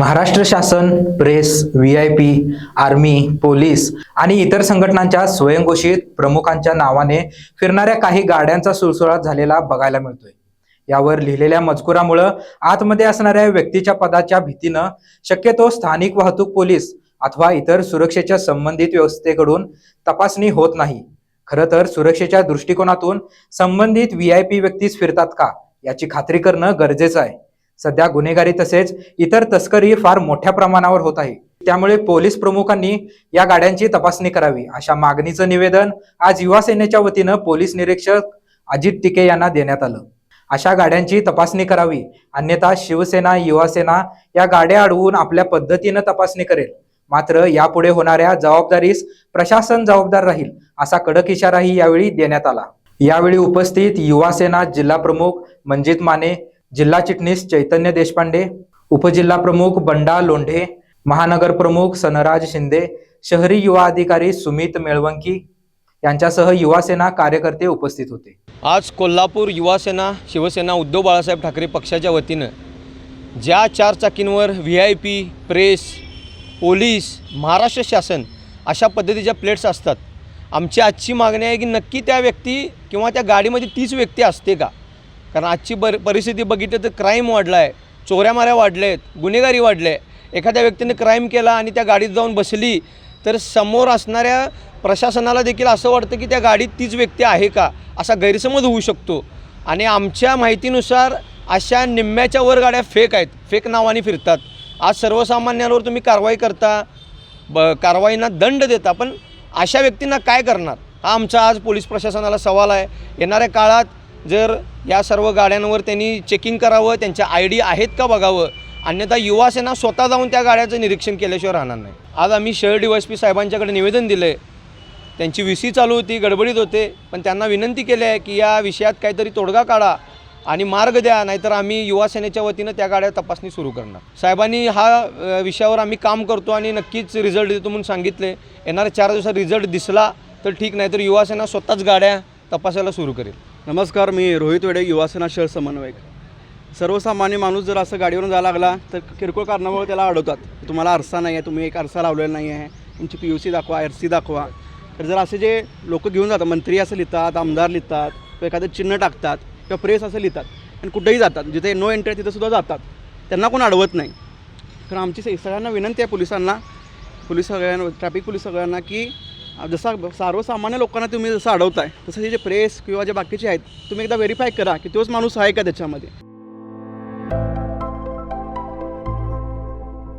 महाराष्ट्र शासन press V I P army police आणि इतर संघटनांच्या स्वयंघोषित प्रमुखांच्या नावाने फिरणाऱ्या काही गाड्यांचा सुळसुळाट झालेला बघायला मिळतोय. यावर लिहिलेल्या मजकुरामुळं आतमध्ये असणाऱ्या व्यक्तीच्या पदाच्या भीतीनं शक्यतो स्थानिक वाहतूक पोलीस अथवा इतर सुरक्षेच्या संबंधित व्यवस्थेकडून तपासणी होत नाही. खरं तर सुरक्षेच्या दृष्टिकोनातून संबंधित व्ही आय पी व्यक्तीच फिरतात का याची खात्री करणं गरजेचं आहे. सध्या गुन्हेगारी तसेच इतर तस्करी फार मोठ्या प्रमाणावर होत आहे. त्यामुळे पोलीस प्रमुखांनी या गाड्यांची तपासणी करावी अशा मागणीचं निवेदन आज युवा सेनेच्या वतीनं पोलीस निरीक्षक अजित टिके यांना देण्यात आलं. अशा गाड्यांची तपासणी करावी अन्यथा शिवसेना युवासेना या गाड्या अडवून आपल्या पद्धतीनं तपासणी करेल. मात्र यापुढे होणाऱ्या जबाबदारीस प्रशासन जबाबदार राहील असा कडक इशाराही यावेळी देण्यात आला. यावेळी उपस्थित युवा सेना जिल्हा प्रमुख मंजित माने जिल्हा चिटणीस चैतन्य देशपांडे उपजिल्हा प्रमुख बंडा लोंढे महानगर प्रमुख सनराज शिंदे शहरी युवा अधिकारी सुमित मेळवंकी यांच्यासह युवासेना कार्यकर्ते उपस्थित होते. आज कोल्हापूर युवासेना शिवसेना उद्धव बाळासाहेब ठाकरे पक्षाच्या वतीनं ज्या चारचाकींवर V I P press police Maharashtra शासन अशा पद्धतीच्या प्लेट्स असतात आमची आजची मागणी आहे की नक्की त्या व्यक्ती किंवा त्या गाडीमध्ये तीच व्यक्ती असते का? कारण आजची बर परिस्थिती बघितली तर क्राईम वाढला आहे चोऱ्यामाऱ्या वाढल्या आहेत गुन्हेगारी वाढले. आहे एखाद्या व्यक्तीने क्राईम केला आणि त्या गाडीत जाऊन बसली तर समोर असणाऱ्या प्रशासनाला देखील असं वाटतं की त्या गाडीत तीच व्यक्ती आहे का? असा गैरसमज होऊ शकतो. आणि आमच्या माहितीनुसार अशा निम्म्याच्या वर गाड्या फेक आहेत. फेक नावाने फिरतात. आज सर्वसामान्यांवर तुम्ही कारवाई करता ब कारवाईंना दंड देता पण अशा व्यक्तींना काय करणार? हा आमचा आज पोलीस प्रशासनाला सवाल आहे. येणाऱ्या काळात जर या सर्व गाड्यांवर त्यांनी चेकिंग करावं त्यांच्या आय डी आहेत का बघावं? अन्यथा युवासेना स्वतः जाऊन त्या गाड्याचं निरीक्षण केल्याशिवाय राहणार नाही. आज आम्ही शहर डी वाय पी साहेबांच्याकडे निवेदन दिलं आहे त्यांची व्ही सी चालू होती गडबडीत होते पण त्यांना विनंती केली आहे की या विषयात काहीतरी तोडगा काढा आणि मार्ग द्या नाहीतर आम्ही युवासेनेच्या वतीनं त्या गाड्या तपासणी सुरू करणार. साहेबांनी हा विषयावर आम्ही काम करतो आणि नक्कीच रिझल्ट देतो म्हणून सांगितले येणाऱ्या चार दिवसात रिझल्ट दिसला तर ठीक नाही तर युवासेना स्वतःच गाड्या तपासायला सुरू करेल. नमस्कार मी रोहित वेडे युवासेना शहर समन्वयक. सर्वसामान्य माणूस जर असं गाडीवरून जायला लागला तर किरकोळ कारणामुळे त्याला अडवतात. तुम्हाला आरसा नाही आहे तुम्ही एक आरसा लावलेला नाही आहे. तुमची पी यू सी दाखवा आर सी दाखवा. तर जर असे जे लोक घेऊन जातात मंत्री असं लिहितात आमदार लिहितात किंवा एखादं चिन्ह टाकतात किंवा प्रेस असं लिहितात आणि कुठेही जातात जिथे नो एंट्री तिथंसुद्धा जातात त्यांना कोण अडवत नाही. तर आमची सगळ्यांना विनंती आहे पोलिसांना पोलीस सगळ्यांना ट्रॅफिक पोलीस सगळ्यांना की जसा सर्वसामान्य लोकांना तुम्ही जसं अडवताय तसं हे जे प्रेस किंवा जे बाकीचे आहेत तुम्ही एकदा व्हेरीफाय करा की तोच माणूस आहे का त्याच्यामध्ये?